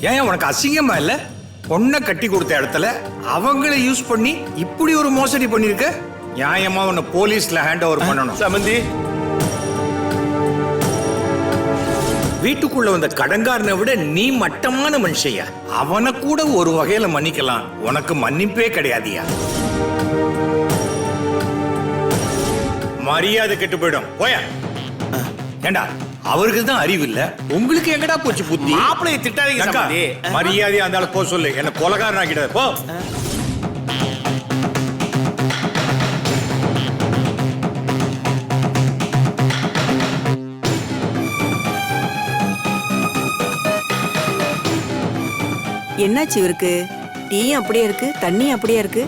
ஏன் உனக்கு அசிங்கமா இல்ல? பொண்ணை கட்டி கொடுத்த இடத்துல அவங்கள யூஸ் பண்ணி இப்படி ஒரு மோசடி பண்ணிருக்க? நியாயமா உன்னை போலீஸ்ல ஹேண்ட் ஓவர் பண்ணணும். சமந்தி. வீட்டுக்குள்ள வந்த கடங்காரனை விட நீ மட்டமான மனுஷையா அவனை கூட ஒரு வகையில மன்னிக்கலாம். உனக்கு மன்னிப்பே கிடையாதியா மரியாதை கெட்டு போயிடும். போயா? ஏண்டா? அவருக்கு தான் அறிவு இல்ல உங்களுக்கு எங்கடா போச்சு புத்தி? மாப்பிளைய திட்டாதீங்க சமந்தி மரியாதையா அந்த ஆளு போ சொல்லு. என்ன கொலகாரன் ஆக்கிடாத போ. என்னாச்சு இவருக்கு? டீயும் அப்படியே இருக்கு தண்ணியும் அப்படியே இருக்கு.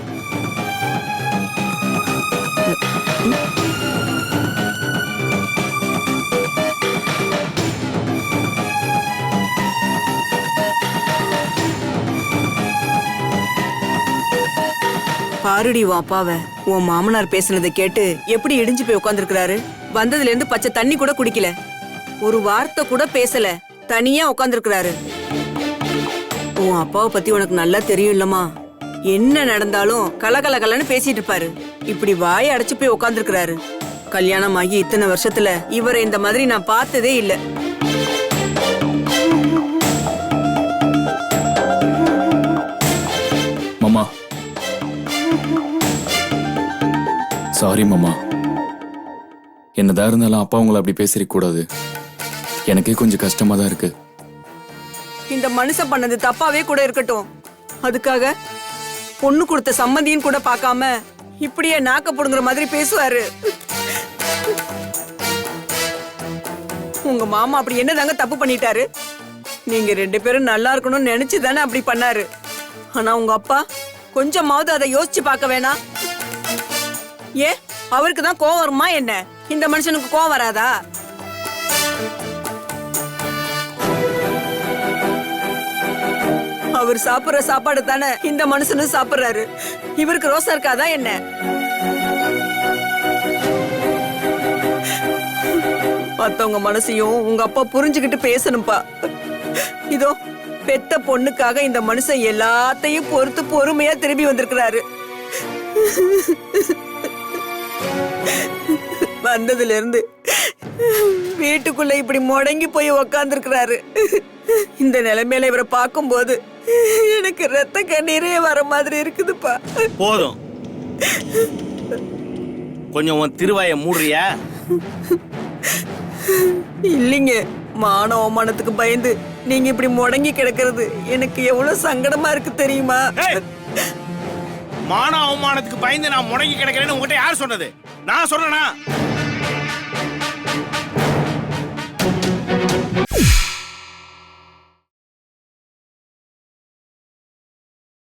பாருடி உன் அப்பாவ உன் மாமனார் பேசுனதை கேட்டு எப்படி இடிஞ்சு போய் உட்காந்துருக்கிறாரு வந்ததுல இருந்து பச்சை தண்ணி கூட குடிக்கல. ஒரு வார்த்தை கூட பேசல. தனியா உட்காந்துருக்கிறாரு உன் அப்பாவை பத்தி உனக்கு நல்லா தெரியும் இல்லம்மா. என்ன நடந்தாலும் கலகலகலன்னு பேசிட்டு இருப்பாரு இப்படி வாயை அடைச்சு போய் உட்காந்துருக்கிறாரு கல்யாணம் ஆகி இத்தனை வருஷத்துல இவரை இந்த மாதிரி நான் பார்த்ததே இல்லை. சாரி மாமா. என்னதா இருந்தாலும் அப்பா உங்களை அப்படி பேசிருக்க கூடாது எனக்கே கொஞ்சம் கஷ்டமா தான் இருக்கு. இந்த மனுஷன் பண்ணது தப்பாவே கூட இருக்கட்டும். அதுக்காக பொண்ணு கொடுத்த சம்மந்தியும் கூட பார்க்காம இப்படியே நாக்க புடுங்குற மாதிரி பேசுவாரு. உங்க மாமா அப்படி என்னதாங்க தப்பு பண்ணிட்டாரு? நீங்க ரெண்டு பேரும் நல்லா இருக்கணும்னு நினைச்சு தானே அப்படி பண்ணாரு. ஆனா உங்க அப்பா கொஞ்சமாவது அதை யோசிச்சு பார்க்க வேணாம். ஏன் அவருக்கு தான் கோவம் வருமா என்ன? இந்த மனுஷனுக்கு கோவம் வராதா? அவர் சாப்பிடுற சாப்பாடு தானே இந்த மனுஷனும் சாப்பிடுறாரு. இவருக்கு ரோசா இருக்காதா என்ன? மத்தவங்க மனசையும் உங்க அப்பா புரிஞ்சுகிட்டு பேசணும்பா. இதோ பெத்த பொண்ணுக்காக இந்த மனுஷன் எல்லாத்தையும் பொறுத்து பொறுமையா திரும்பி வந்திருக்கிறாரு. வந்ததுல இருந்து வீட்டுக்குள்ள இப்படி முடங்கி போய் உக்காந்துருக்கிறாரு. இந்த நிலைமையில இவரை பார்க்கும்போது எனக்கு ரத்த கண்ணீரே வர மாதிரி இருக்குதுப்பா. போதும். கொஞ்சம் உன் திருவாய மூடுறியா? இல்லைங்க மான அவமானத்துக்கு பயந்து நீங்க இப்படி முடங்கி கிடக்கிறது எனக்கு எவ்வளவு சங்கடமா இருக்கு தெரியுமா! மான அவமானத்துக்கு பயந்து நான் முடங்கி கிடக்கிறேன்னு உங்ககிட்ட யார் சொன்னது? நான் சொல்றேனா